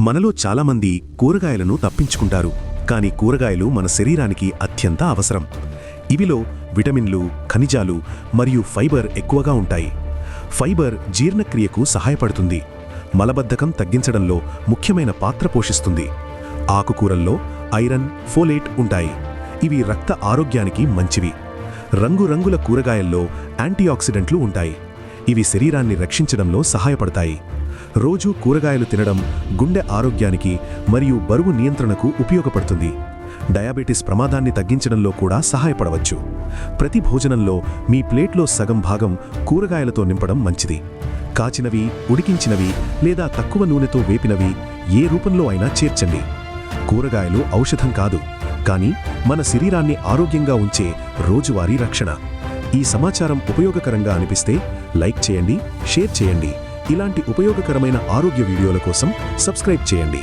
మనలో చాలామంది కూరగాయలను తప్పించుకుంటారు కానీ కూరగాయలు మన శరీరానికి అత్యంత అవసరం. ఇవిలో విటమిన్లు ఖనిజాలు మరియు ఫైబర్ ఎక్కువగా ఉంటాయి. ఫైబర్ జీర్ణక్రియకు సహాయపడుతుంది. మలబద్ధకం తగ్గించడంలో ముఖ్యమైన పాత్ర పోషిస్తుంది. ఆకుకూరల్లో ఐరన్ ఫోలేట్ ఉంటాయి. ఇవి రక్త ఆరోగ్యానికి మంచివి. రంగురంగుల కూరగాయల్లో యాంటీఆక్సిడెంట్లు ఉంటాయి. ఇవి శరీరాన్ని రక్షించడంలో సహాయపడతాయి. రోజూ కూరగాయలు తినడం గుండె ఆరోగ్యానికి మరియు బరువు నియంత్రణకు ఉపయోగపడుతుంది. డయాబెటిస్ ప్రమాదాన్ని తగ్గించడంలో కూడా సహాయపడవచ్చు. ప్రతి భోజనంలో మీ ప్లేట్లో సగం భాగం కూరగాయలతో నింపడం మంచిది. కాచినవి ఉడికించినవి లేదా తక్కువ నూనెతో వేపినవి ఏ రూపంలో అయినా చేర్చండి. కూరగాయలు ఔషధం కాదు కానీ మన శరీరాన్ని ఆరోగ్యంగా ఉంచే రోజువారీ రక్షణ. ఈ సమాచారం ఉపయోగకరంగా అనిపిస్తే లైక్ చేయండి షేర్ చేయండి. ఇలాంటి ఉపయోగకరమైన ఆరోగ్య వీడియోల కోసం సబ్స్క్రైబ్ చేయండి.